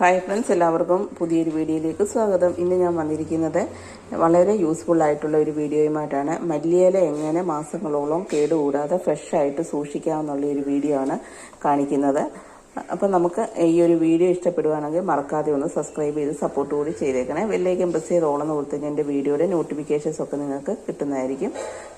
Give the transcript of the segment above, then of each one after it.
Hi friends എല്ലാവർക്കും പുതിയൊരു വീഡിയോയിലേക്ക് സ്വാഗതം. ഇന്ന് ഞാൻ വന്നിരിക്കുന്നത് വളരെ യൂസ്ഫുൾ ആയിട്ടുള്ള ഒരു വീഡിയോയുമായിട്ടാണ്. മല്ലിയില എങ്ങനെ മാസങ്ങളോളം കേടുകൂടാതെ ഫ്രഷ് ആയിട്ട് സൂക്ഷിക്കാമെന്നുള്ള ഒരു വീഡിയോ ആണ് കാണിക്കുന്നത്. അപ്പം നമുക്ക് ഈ ഒരു വീഡിയോ ഇഷ്ടപ്പെടുവാണെങ്കിൽ മറക്കാതെ ഒന്ന് സബ്സ്ക്രൈബ് ചെയ്ത് സപ്പോർട്ട് കൂടി ചെയ്തേക്കണേ. വെല്ലേക്കും പ്രസ് ചെയ്ത് ഓളെന്ന് കൊടുത്തെങ്കിൽ എന്റെ വീഡിയോയുടെ നോട്ടിഫിക്കേഷൻസ് ഒക്കെ നിങ്ങൾക്ക് കിട്ടുന്നതായിരിക്കും.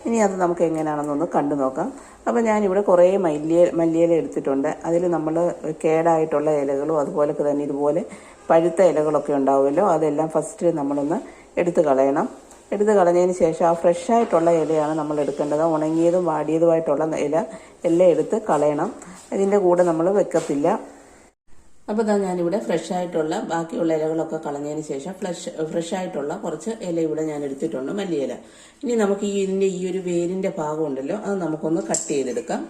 ഇനി അത് നമുക്ക് എങ്ങനെയാണെന്നൊന്ന് കണ്ടു നോക്കാം. അപ്പം ഞാനിവിടെ കുറേ മല്ലിയ മല്ലിയില എടുത്തിട്ടുണ്ട്. അതിൽ നമ്മൾ കേടായിട്ടുള്ള ഇലകളും അതുപോലൊക്കെ തന്നെ ഇതുപോലെ പഴുത്ത ഇലകളൊക്കെ ഉണ്ടാവുമല്ലോ. അതെല്ലാം ഫസ്റ്റ് നമ്മളൊന്ന് എടുത്ത് കളയണം. എടുത്ത് കളഞ്ഞതിന് ശേഷം ആ ഫ്രഷ് ആയിട്ടുള്ള ഇലയാണ് നമ്മൾ എടുക്കേണ്ടത്. ഉണങ്ങിയതും വാടിയതുമായിട്ടുള്ള ഇല എല്ലാം എടുത്ത് കളയണം. ഇതിന്റെ കൂടെ നമ്മൾ വെക്കത്തില്ല. അപ്പോൾ ഇതാ ഞാനിവിടെ ഫ്രഷ് ആയിട്ടുള്ള ബാക്കിയുള്ള ഇലകളൊക്കെ കളഞ്ഞതിന് ശേഷം ഫ്രഷ് ഫ്രഷ് ആയിട്ടുള്ള കുറച്ച് ഇല ഇവിടെ ഞാൻ എടുത്തിട്ടുണ്ട് മല്ലിയില. ഇനി നമുക്ക് ഈ ഇതിന്റെ ഈ ഒരു വേരിന്റെ ഭാഗം ഉണ്ടല്ലോ അത് നമുക്കൊന്ന് കട്ട് ചെയ്തെടുക്കാം.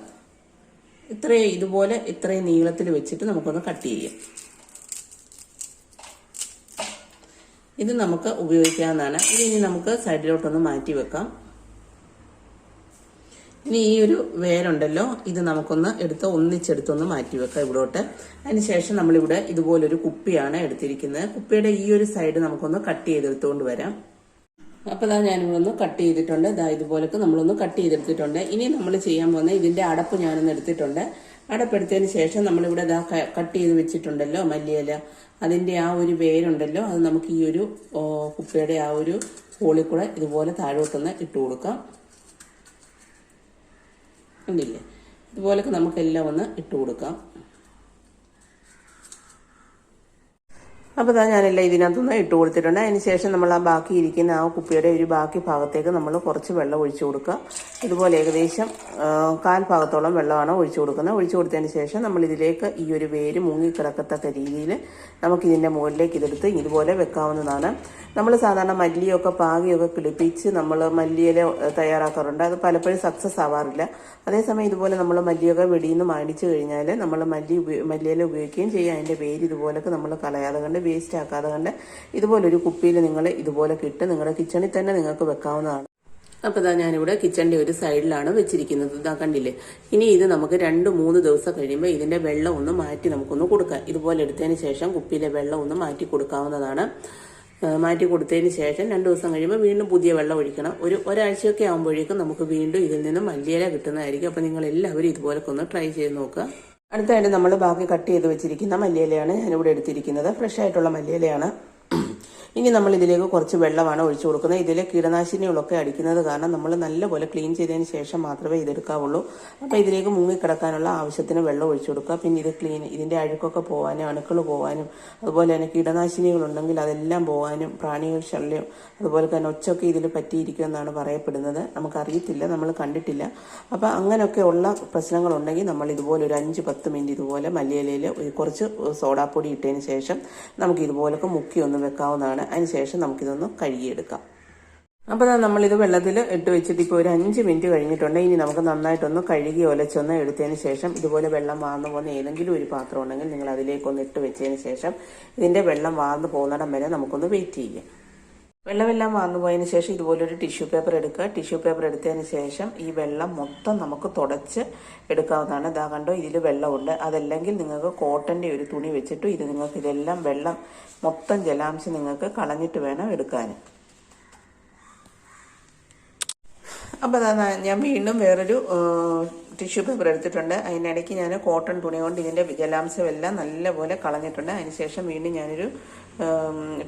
ഇത്രയും ഇതുപോലെ ഇത്രയും നീളത്തിൽ വെച്ചിട്ട് നമുക്കൊന്ന് കട്ട് ചെയ്യാം. ഇത് നമുക്ക് ഉപയോഗിക്കാവുന്നതാണ്. ഇത് ഇനി നമുക്ക് സൈഡിലോട്ടൊന്ന് മാറ്റി വെക്കാം. ഇനി ഈ ഒരു വേരുണ്ടല്ലോ ഇത് നമുക്കൊന്ന് എടുത്ത് ഒന്നിച്ചെടുത്തൊന്ന് മാറ്റി വെക്കാം ഇവിടോട്ട്. അതിനുശേഷം നമ്മളിവിടെ ഇതുപോലൊരു കുപ്പിയാണ് എടുത്തിരിക്കുന്നത്. കുപ്പിയുടെ ഈ ഒരു സൈഡ് നമുക്കൊന്ന് കട്ട് ചെയ്തെടുത്തുകൊണ്ട് വരാം. അപ്പോൾ ഇതാ ഞാനിവിടെ കട്ട് ചെയ്തിട്ടുണ്ട്. ഇതാ ഇതുപോലൊക്കെ നമ്മളൊന്ന് കട്ട് ചെയ്തെടുത്തിട്ടുണ്ട്. ഇനി നമ്മൾ ചെയ്യാൻ പോകുന്ന ഇതിന്റെ അടപ്പ് ഞാനൊന്ന് എടുത്തിട്ടുണ്ട്. അടപ്പെടുത്തതിന് ശേഷം നമ്മളിവിടെ ഇതാ കട്ട് ചെയ്ത് വെച്ചിട്ടുണ്ടല്ലോ മല്ലിയില. അതിന്റെ ആ ഒരു വേരുണ്ടല്ലോ അത് നമുക്ക് ഈ ഒരു കുപ്പിയുടെ ആ ഒരു ഹോളിൽ ഇതുപോലെ താഴോട്ടൊന്ന് ഇട്ട് കൊടുക്കാം. ഉണ്ടില്ലേ ഇതുപോലൊക്കെ നമുക്കെല്ലാം ഒന്ന് ഇട്ട് കൊടുക്കാം. അപ്പോൾ ഇതാ ഞാനെല്ലാം ഇതിനകത്തുനിന്ന് ഇട്ട് കൊടുത്തിട്ടുണ്ട്. അതിന് ശേഷം നമ്മൾ ആ ബാക്കി ഇരിക്കുന്ന ആ കുപ്പിയുടെ ഒരു ബാക്കി ഭാഗത്തേക്ക് നമ്മൾ കുറച്ച് വെള്ളം ഒഴിച്ചു കൊടുക്കുക. ഇതുപോലെ ഏകദേശം കാൽ ഭാഗത്തോളം വെള്ളമാണ് ഒഴിച്ചു കൊടുക്കുന്നത്. ഒഴിച്ചു കൊടുത്തതിന് ശേഷം നമ്മൾ ഇതിലേക്ക് ഈ ഒരു വേര് മുങ്ങിക്കിടക്കത്തക്ക രീതിയിൽ നമുക്കിതിന്റെ മുകളിലേക്ക് ഇതെടുത്ത് ഇതുപോലെ വെക്കാവുന്നതാണ്. നമ്മൾ സാധാരണ മല്ലിയൊക്കെ പാകിയൊക്കെ കിളിപ്പിച്ച് നമ്മൾ മല്ലിയില തയ്യാറാക്കാറുണ്ട്. അത് പലപ്പോഴും സക്സസ് ആവാറില്ല. അതേസമയം ഇതുപോലെ നമ്മൾ മല്ലിയൊക്കെ വെടിയിൽ നിന്ന് മേടിച്ചു കഴിഞ്ഞാൽ നമ്മൾ മല്ലി മല്ലിയില ഉപയോഗിക്കുകയും ചെയ്യും. അതിന്റെ വേര് ഇതുപോലൊക്കെ നമ്മൾ കളയാതെ കണ്ട് വേസ്റ്റ് ആക്കാതെ കണ്ട് ഇതുപോലൊരു കുപ്പിയിൽ നിങ്ങൾ ഇതുപോലെ കിട്ട് നിങ്ങളുടെ കിച്ചണിൽ തന്നെ നിങ്ങൾക്ക് വെക്കാവുന്നതാണ്. അപ്പോൾ ഇതാ ഞാനിവിടെ കിച്ചണിന്റെ ഒരു സൈഡിലാണ് വെച്ചിരിക്കുന്നത്. ഇതാ കണ്ടില്ലേ? ഇനി ഇത് നമുക്ക് രണ്ട് മൂന്ന് ദിവസം കഴിയുമ്പോൾ ഇതിന്റെ വെള്ളം ഒന്ന് മാറ്റി നമുക്കൊന്ന് കൊടുക്കാം. ഇതുപോലെ എടുത്തതിന് ശേഷം കുപ്പിയിലെ വെള്ളം ഒന്ന് മാറ്റി കൊടുക്കാവുന്നതാണ്. മാറ്റി കൊടുത്തതിന് ശേഷം രണ്ട് ദിവസം കഴിയുമ്പോൾ വീണ്ടും പുതിയ വെള്ളം ഒഴിക്കണം. ഒരു ഒരാഴ്ചയൊക്കെ ആകുമ്പോഴേക്കും നമുക്ക് വീണ്ടും ഇതിൽ നിന്ന് മല്ലിയില കിട്ടുന്നതായിരിക്കും. അപ്പോൾ നിങ്ങൾ എല്ലാവരും ഇതുപോലൊക്കെ ഒന്ന് ട്രൈ ചെയ്ത് നോക്കുക. അടുത്തായിട്ട് നമ്മൾ ബാക്കി കട്ട് ചെയ്ത് വെച്ചിരിക്കുന്ന മല്ലിയിലയാണ് ഞാനിവിടെ എടുത്തിരിക്കുന്നത്. ഫ്രഷ് ആയിട്ടുള്ള മല്ലിയിലയാണ്. ഇനി നമ്മൾ ഇതിലേക്ക് കുറച്ച് വെള്ളമാണ് ഒഴിച്ചു കൊടുക്കുന്നത്. ഇതിലെ കീടനാശിനികളൊക്കെ അടിക്കുന്നത് കാരണം നമ്മൾ നല്ലപോലെ ക്ലീൻ ചെയ്തതിന് ശേഷം മാത്രമേ ഇതെടുക്കാവുള്ളൂ. അപ്പോൾ ഇതിലേക്ക് മുങ്ങിക്കിടക്കാനുള്ള ആവശ്യത്തിന് വെള്ളം ഒഴിച്ചു കൊടുക്കുക. പിന്നെ ഇത് ക്ലീൻ ഇതിന്റെ അഴുക്കൊക്കെ പോകാനും അണുക്കൾ പോകാനും അതുപോലെ തന്നെ കീടനാശിനികളുണ്ടെങ്കിൽ അതെല്ലാം പോകാനും പ്രാണികൾ ശല്യം അതുപോലെ തന്നെ ഒച്ചൊക്കെ ഇതിൽ പറ്റിയിരിക്കുമെന്നാണ് പറയപ്പെടുന്നത്. നമുക്കറിയത്തില്ല നമ്മൾ കണ്ടിട്ടില്ല. അപ്പോൾ അങ്ങനെയൊക്കെ ഉള്ള പ്രശ്നങ്ങളുണ്ടെങ്കിൽ നമ്മൾ ഇതുപോലെ ഒരു അഞ്ച് പത്ത് മിനിറ്റ് ഇതുപോലെ മല്ലിയിലയിൽ കുറച്ച് സോഡാപ്പൊടി ഇട്ടതിന് ശേഷം നമുക്ക് ഇതുപോലൊക്കെ മുക്കി ഒന്ന് വെക്കാവുന്നതാണ്. അതിന് ശേഷം നമുക്കിതൊന്ന് കഴുകിയെടുക്കാം. അപ്പോൾ നമ്മളിത് വെള്ളത്തിൽ ഇട്ട് വെച്ചിട്ട് ഇപ്പോൾ ഒരു അഞ്ച് മിനിറ്റ് കഴിഞ്ഞിട്ടുണ്ട്. ഇനി നമുക്ക് നന്നായിട്ടൊന്ന് കഴുകി ഒലച്ചൊന്ന് എടുത്തതിന് ശേഷം ഇതുപോലെ വെള്ളം വാർന്നു പോകുന്ന ഏതെങ്കിലും ഒരു പാത്രം ഉണ്ടെങ്കിൽ നിങ്ങൾ അതിലേക്കൊന്ന് ഇട്ട് വെച്ചതിന് ശേഷം ഇതിന്റെ വെള്ളം വാർന്നു പോകുന്നിടം വരെ നമുക്കൊന്ന് വെയിറ്റ് ചെയ്യാം. വെള്ളമെല്ലാം വാർന്നു പോയതിന് ശേഷം ഇതുപോലൊരു ടിഷ്യൂ പേപ്പർ എടുക്കുക. ടിഷ്യൂ പേപ്പർ എടുത്തതിന് ശേഷം ഈ വെള്ളം മൊത്തം നമുക്ക് തുടച്ച് എടുക്കാവുന്നതാണ്. ഇതാ കണ്ടോ ഇതിൽ വെള്ളമുണ്ട്. അതല്ലെങ്കിൽ നിങ്ങൾക്ക് കോട്ടന്റെ ഒരു തുണി വെച്ചിട്ട് ഇത് നിങ്ങൾക്ക് ഇതെല്ലാം വെള്ളം മൊത്തം ജലാംശം നിങ്ങൾക്ക് കളഞ്ഞിട്ട് വേണം എടുക്കാൻ അപ്പോൾ അതാ ഞാൻ വീണ്ടും വേറൊരു ടിഷ്യൂ പേപ്പർ എടുത്തിട്ടുണ്ട്. അതിനിടയ്ക്ക് ഞാൻ കോട്ടൺ തുണി കൊണ്ട് ഇതിന്റെ ജലാംശം എല്ലാം നല്ലപോലെ കളഞ്ഞിട്ടുണ്ട്. അതിനുശേഷം വീണ്ടും ഞാനൊരു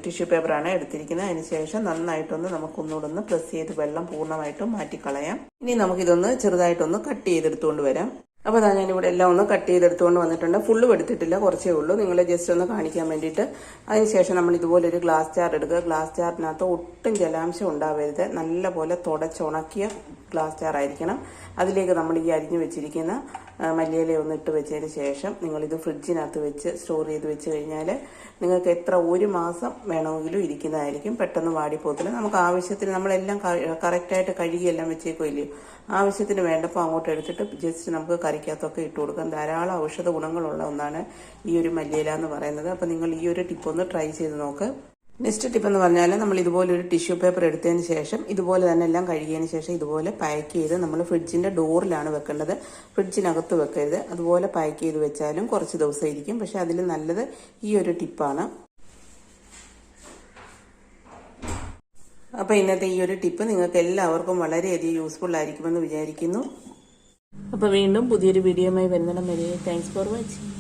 ടിഷ്യൂ പേപ്പറാണ് എടുത്തിരിക്കുന്നത്. അതിനുശേഷം നന്നായിട്ടൊന്ന് നമുക്കൊന്നുകൂടെ ഒന്ന് പ്രസ് ചെയ്ത് വെള്ളം പൂർണമായിട്ടും മാറ്റിക്കളയാം. ഇനി നമുക്കിതൊന്ന് ചെറുതായിട്ടൊന്ന് കട്ട് ചെയ്തെടുത്തുകൊണ്ട് വരാം. അപ്പോൾ അതാ ഞാനിവിടെ എല്ലാം ഒന്ന് കട്ട് ചെയ്തെടുത്തുകൊണ്ട് വന്നിട്ടുണ്ട്. ഫുള്ളും എടുത്തിട്ടില്ല കുറച്ചേ ഉള്ളൂ. നിങ്ങൾ ജസ്റ്റ് ഒന്ന് കാണിക്കാൻ വേണ്ടിയിട്ട്. അതിനുശേഷം നമ്മൾ ഇതുപോലെ ഒരു ഗ്ലാസ് ജാർ എടുക്കുക ഗ്ലാസ് ജാറിനകത്ത് ഒട്ടും ജലാംശം ഉണ്ടാവരുത്. നല്ല പോലെ തുടച്ചുണക്കിയ ഗ്ലാസ് ജാർ ആയിരിക്കണം. അതിലേക്ക് നമ്മൾ ഈ അരിഞ്ഞു വെച്ചിരിക്കുന്ന മല്ലിയില ഒന്ന് ഇട്ട് വെച്ചതിന് ശേഷം നിങ്ങളിത് ഫ്രിഡ്ജിനകത്ത് വെച്ച് സ്റ്റോർ ചെയ്ത് വെച്ച് കഴിഞ്ഞാൽ നിങ്ങൾക്ക് എത്ര ഒരു മാസം വേണമെങ്കിലും ഇരിക്കുന്നതായിരിക്കും. പെട്ടെന്ന് വാടിപ്പോകത്തില്ല. നമുക്ക് ആവശ്യത്തിന് നമ്മളെല്ലാം കറക്റ്റായിട്ട് കഴുകിയെല്ലാം വെച്ചേക്കുമല്ലയോ ആവശ്യത്തിന് വേണ്ടപ്പോൾ അങ്ങോട്ട് എടുത്തിട്ട് ജസ്റ്റ് നമുക്ക് കറിക്കകത്തൊക്കെ ഇട്ട് കൊടുക്കാം. ധാരാളം ഔഷധ ഗുണങ്ങളുള്ള ഒന്നാണ് ഈ ഒരു മല്ലിയില എന്ന് പറയുന്നത്. അപ്പോൾ നിങ്ങൾ ഈ ഒരു ടിപ്പ് ഒന്ന് ട്രൈ ചെയ്ത് നോക്ക്. നെക്സ്റ്റ് ടിപ്പ് എന്ന് പറഞ്ഞാൽ നമ്മൾ ഇതുപോലെ ഒരു ടിഷ്യൂ പേപ്പർ എടുത്തതിന് ശേഷം ഇതുപോലെ തന്നെ എല്ലാം കഴുകിയതിന് ശേഷം ഇതുപോലെ പാക്ക് ചെയ്ത് നമ്മൾ ഫ്രിഡ്ജിന്റെ ഡോറിലാണ് വെക്കേണ്ടത്. ഫ്രിഡ്ജിനകത്ത് വെക്കരുത്. അതുപോലെ പാക്ക് ചെയ്ത് വെച്ചാലും കുറച്ച് ദിവസം ഇരിക്കും പക്ഷെ അതിൽ നല്ലത് ഈ ഒരു ടിപ്പാണ്. അപ്പോൾ ഇന്നത്തെ ഈ ഒരു ടിപ്പ് നിങ്ങൾക്ക് എല്ലാവർക്കും വളരെയധികം യൂസ്ഫുൾ ആയിരിക്കുമെന്ന് വിചാരിക്കുന്നു. അപ്പോൾ വീണ്ടും പുതിയൊരു വീഡിയോയുമായി വരുന്നിടം വരെ താങ്ക്സ് ഫോർ വാച്ചിങ്